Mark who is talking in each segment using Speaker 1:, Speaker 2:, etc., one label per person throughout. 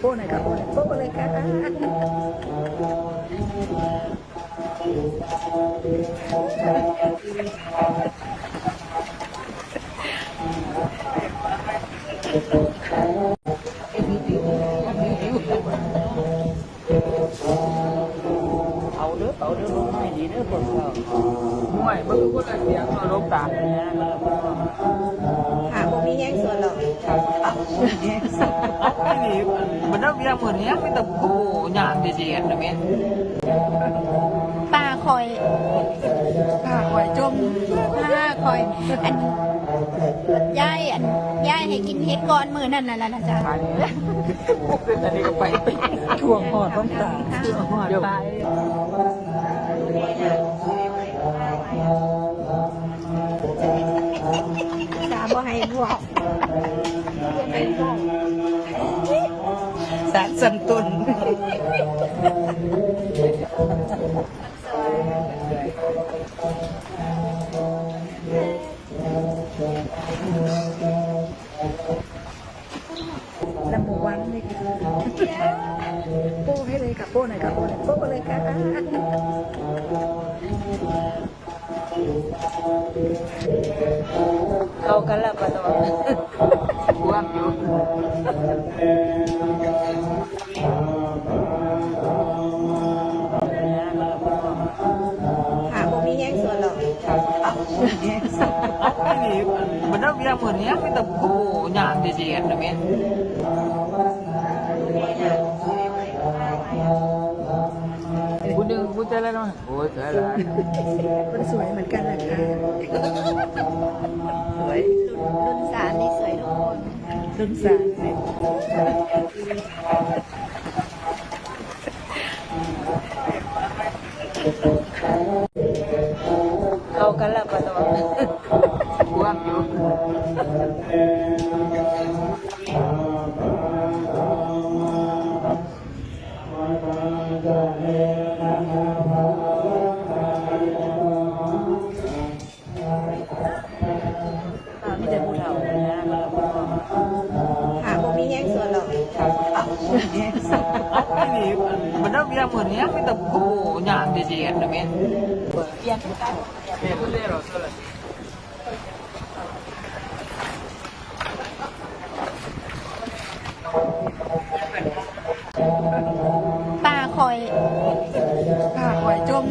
Speaker 1: โป้หน่อยค่ะโป้หน่อยโป้เลยค่ะ
Speaker 2: เอาเด้อเอาเด้อล งไม่ดีเด้อคนเรา
Speaker 3: ห่วยมันคือคนละเสียงมาลบตา
Speaker 1: ค่ะผมมีแห้งส่วนหรอก
Speaker 3: ไอ้นี่มันต้องเรียกเหมือนเนี้ยไม่ต้องโอ้ยานดีๆนะแม่
Speaker 4: ป้าคอย
Speaker 3: ข้าคอยจม
Speaker 4: ป้าคอย อันยายอันยายให้กินเห็ดก้อนมือนั่นน่ะล่ะนะจ๊ะ
Speaker 3: ไปเป็นอันนี้ก็ไป
Speaker 1: ช่วงหอดต้องตา
Speaker 3: เดี๋ยว
Speaker 1: สารสันตุนน้ำหมูหวานเลยค่ะโป้ให้เลยค่ะโป้หน่อยค่ะโป้หน่อยโป้เลยค่ะ
Speaker 2: เข้ากันแล้วปะตัว
Speaker 3: ว่างอยู่
Speaker 1: ค่ะผมมีแห้งส่วนห รอก
Speaker 3: ไอ้นี่มันต้องเรียกเหมือนเนี้ยไม่ต้องโอ้ยานดีๆนะแม่กูดึงกูเจอแล้วเนาะโอ้ยเจแล้ว
Speaker 1: มันสวยเหมือนกันนะคะสวย
Speaker 4: รุ่นสารนี่สวยทุกคน
Speaker 1: รุ่นสารเขา
Speaker 2: กันล้วปะตัว
Speaker 3: ว่างอยู่
Speaker 2: มัน
Speaker 3: ต้องเรียมือนเนี้ยไม่ต้องโอ้ยานดีๆนะแม่
Speaker 2: เปียกกัน
Speaker 3: แม่พูดได้หรอเท่าไหร่
Speaker 4: ป้าคอย
Speaker 3: ข้าคอยจม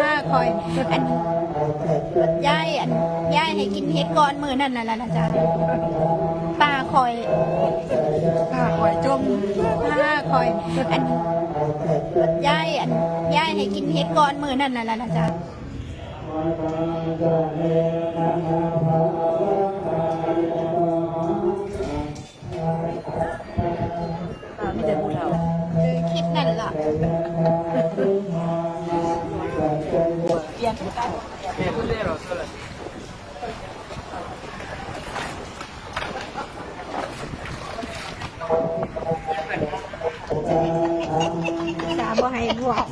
Speaker 4: ป้าคอย อันยายอันยายให้กินเห็ดก้อนมือนั่นน่ะนะจ๊ะป้าคอย
Speaker 3: ข้าคอยจม
Speaker 4: ป้าคอย อัน ยายอันยายให้กินเห็ดก้อนมือนั่นน่ะล่ะนะจ๊ะ
Speaker 2: มีแต่ผู้เฒ่า
Speaker 4: คือคิดนั่นล่ะ
Speaker 2: เปียกกัน
Speaker 3: แม่พูดได้หรอเท่าไหร่
Speaker 4: ตาบ่ ให้บอก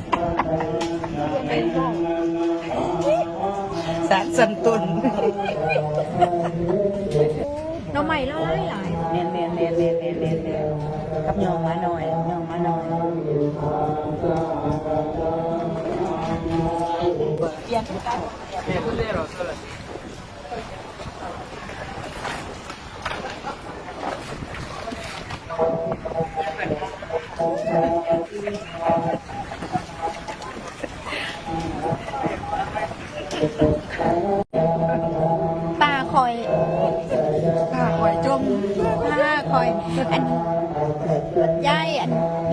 Speaker 1: สารสันตุน
Speaker 4: น้องใหม่ละลายหลาย
Speaker 2: เนียนเนียนเนียนเนียนเนียนเนียนเนียนกับยองมาหน่อยยองมาหน่อยเปียกกัน
Speaker 3: แม่พูดได้หรอเท่าไหร่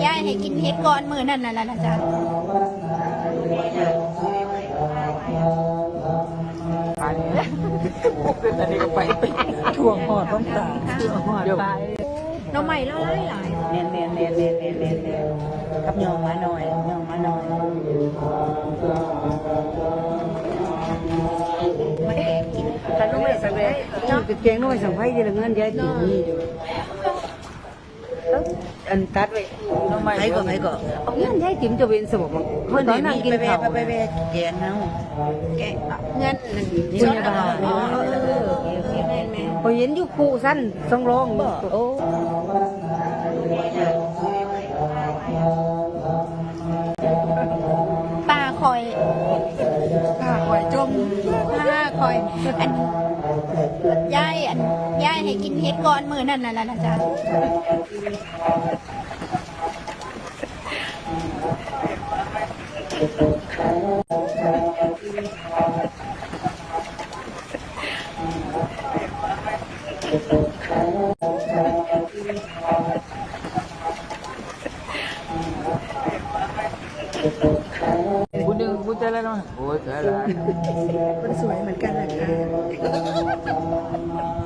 Speaker 4: ยา
Speaker 3: ย
Speaker 4: ให้กินเห็ดก้อนมือนั่นน่ะล่ะนะจ๊ะ
Speaker 3: ไปเป็นอันนี้ก็ไป
Speaker 1: ช่วงหอดต้องตา
Speaker 3: เดี๋ยว
Speaker 4: น้องใหม่ละลายหลาย
Speaker 2: เนียนเนียนเนียนเนียนเนียนเนียนเนียนกับยองมาหน่อยยองมาหน่อย
Speaker 4: มาแอบกิน
Speaker 2: แต่ลูกไม่สังเกตน้องเก่งน้อยสังไพ่ที่ละเงินยายติดนี่ อันตัดไว้ไผ
Speaker 1: ก็ไผก็
Speaker 2: เอาเงินให้จิ๋มจะเวนสมบังเพิ่นตอนนั่งกินข้าว
Speaker 1: ไปไปแกงเฮา
Speaker 4: แกงเงินเน
Speaker 2: จิ๋มะอ๋พ
Speaker 4: อเห็นอยู่คู่สั้นสองร้อง
Speaker 2: โอ้ป่าคอยป่าคอยจมป่า
Speaker 1: ค
Speaker 4: อยอัน ยายอันยายให้กินเห็ดก่อนมือนั่นน่ะนะจ๊ะ
Speaker 3: เจริญเนาะโอ้ยเจริญ
Speaker 1: มันสวยเหมือนกันนะคะ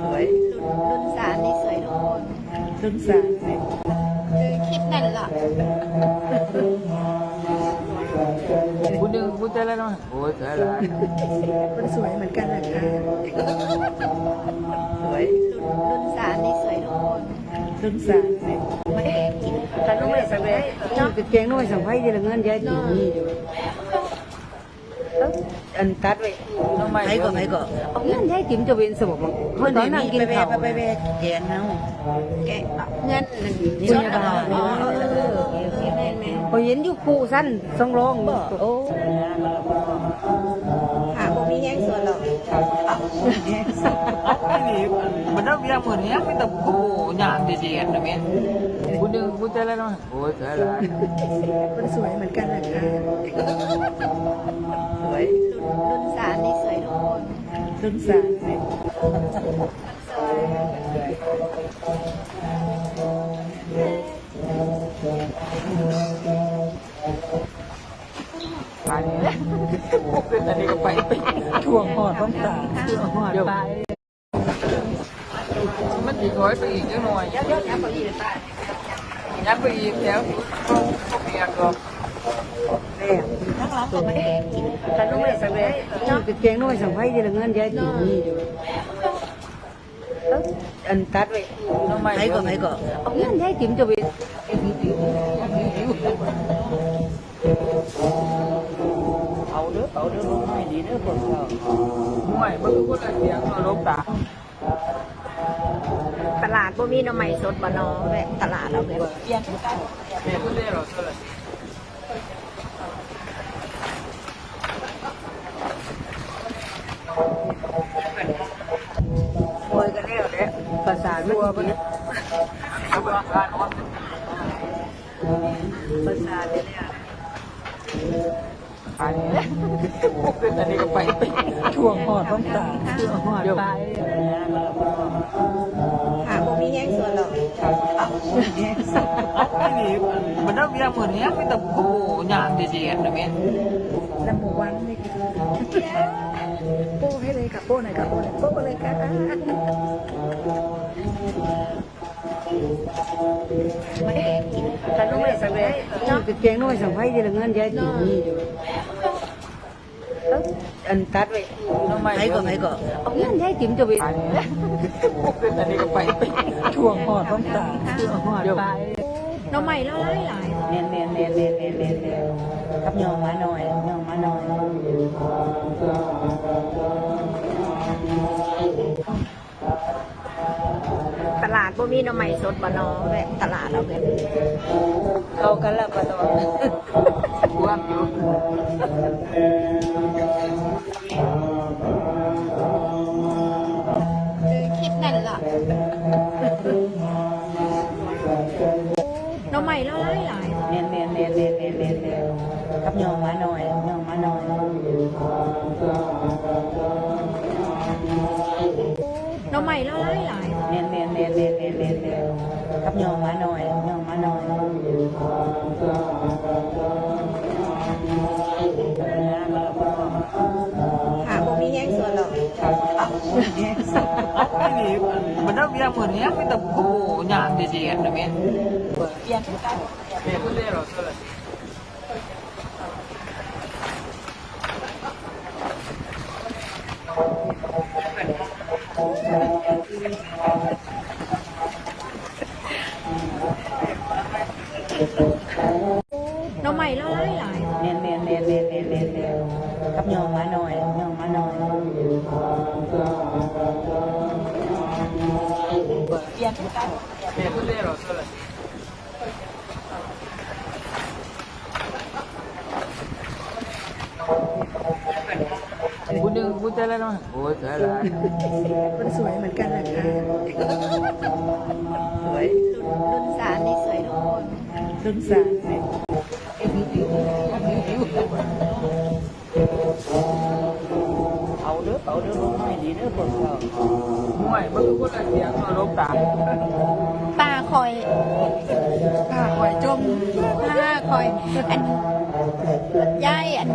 Speaker 1: สวย
Speaker 4: รุ่นสามนี่สวยทุกคน
Speaker 1: รุ่นสามเนี่ย
Speaker 4: คือคลิปนั่นล่ะ
Speaker 3: บุญหนึ่งบุญเจริญเนาะโอ้ยเจริญ
Speaker 1: มันสวยเหมือนกันนะคะสวย
Speaker 4: รุ่นสามนี่สวยทุกคน
Speaker 1: รุ่นสามเนี่ย
Speaker 4: มาแอบกิน
Speaker 2: ถ้าน้องไม่สังเวยน้องจะเก่งน้องไม่สังไพ่เดือนเงินยายติ๋มนี่ อยู่อันตัดไว้
Speaker 3: น้องใหม่
Speaker 2: ไผก็ไผก็เอาเงินยายติ๋มจะเว้นสมบัติเพิ่นตอนนั่งกินข้าว
Speaker 1: ไปไปแกนเอา
Speaker 4: แกะเงินนั่น
Speaker 2: นี่
Speaker 4: ชด
Speaker 2: ยา
Speaker 4: เอา
Speaker 2: บาล
Speaker 4: อ๋อเออเออเออแม่นแม่น
Speaker 2: พอเห็นอยู่คู่สั้นสองรองโอ้
Speaker 4: หาบ่มีแห้งส่วนหรอก
Speaker 3: อันนี้มันต้องเรียกเหมือนเนี้ยไม่ต้องโอ้ยากดีๆนะแม่บุญหนึ่งบุญเจริญเนาะโอ้ยเจริญ
Speaker 1: มันสวยเหมือนกันนะคะสวย
Speaker 4: รุ่นสามนี่สวยทุกคน
Speaker 1: รุ่นสามเนี่ย
Speaker 3: ไปอันนี้ก็ไป
Speaker 2: ถ่วงหอดต้องตาถ่วงหอดไป
Speaker 3: มันดีถอยไปอีกจังหน่อยยับยับยับไปอีกยับไปอีกแล้วก็เปียก
Speaker 4: หลังก็มาแอ บกิน
Speaker 2: ถ้าน้องไม่สังเวยน้องจะเก่งน้องไม่สังไพ่เดือนเงินยายตีนี่อยู่อันตัดไว้
Speaker 3: น้องใหม่
Speaker 2: ก็ไผก็เอาเงินยายติ๋มจะเว้น
Speaker 3: เอาเด้อเอาเด้อลงไม่ดีเด้อพวกเราห่วยมันคือคนละเสียงเราลบตา
Speaker 4: ตลาดบ่มีหน่อไม้สดบ่เนาะแบบตลาดเราแบบ
Speaker 3: เปลี่ยนแม่ก็ได้หรอเท่าไหร่
Speaker 2: ภาษาไม่ดี
Speaker 3: เอาไปร้านนอน
Speaker 2: ภาษาเนี่ย
Speaker 3: อันนี้อันนี้ก็ไป
Speaker 2: ถ่วงหอดต้องตาถ่วงหอดไป
Speaker 4: หาบ่มีแห้งส่วนหรอก
Speaker 3: อันนี้มันต้องเรียกเหมือนเนี้ยไม่ต้องโอ้ยากดีๆนะแม่
Speaker 1: ลำหมูวันนี่คือโป้ให้เลยค่ะโป้หน่อยค่ะโป้หน่อยโป้เลยค่ะ
Speaker 4: กิน
Speaker 2: ถ้าน้องไม่สังเวยน้องจะเก่งน้องไม่สังไพ่เดือนเงินยายติ๋มนี่ดูอันตัดไว้
Speaker 3: น้องใหม่
Speaker 2: ไผก็ไผก็เอาเงินยายติ๋มจะเว้น
Speaker 3: อันนี้ก็ไป
Speaker 2: ถ่วงหอดต้องตาถ่วงหอดไป
Speaker 4: น่อไม้ละลายหลาย
Speaker 2: เนียนเนียนเนียนเนียนเนียนเนียนเนียนกับยองมาหน่อยยองมาหน่อย
Speaker 4: หน่อไม้สดบ่เนาะแบบตลาดเราแบบ
Speaker 2: เขากันล้วปะตอน
Speaker 3: ว่างอยู่
Speaker 4: คือคลิปนั่นล่ะหน่อไม้ละลายหลาย
Speaker 2: เนียนเนียนเนียนเนียนเนียนเนียนเนียนกับยองมาหน่อยยองมาหน่อย
Speaker 4: หน่อไม้ละลายหลาย
Speaker 2: เนียนเนียนเนียนเนียน เนียนเนียนเนียนกับยองมาหน่อยยองมาหน่อ
Speaker 4: ก็
Speaker 3: ได้หรอเท่าไหร่
Speaker 2: กูนึง
Speaker 3: กูจะแล้วเนาะโอ้ยอะไร
Speaker 1: มันสวยเหมือนกันนะคะ
Speaker 3: สวย
Speaker 4: รุ่นสามนี่สวยทุกคน
Speaker 1: รุ่นสามเนี่ย
Speaker 2: เอาเด้อเอาเด้อลงไม่ดีเด้อพวกเรา
Speaker 3: มันคือคนละเสียงมาลบตา
Speaker 4: ป้าคอย
Speaker 1: ป้าคอยจม
Speaker 4: ป้าคอย อันยายอัน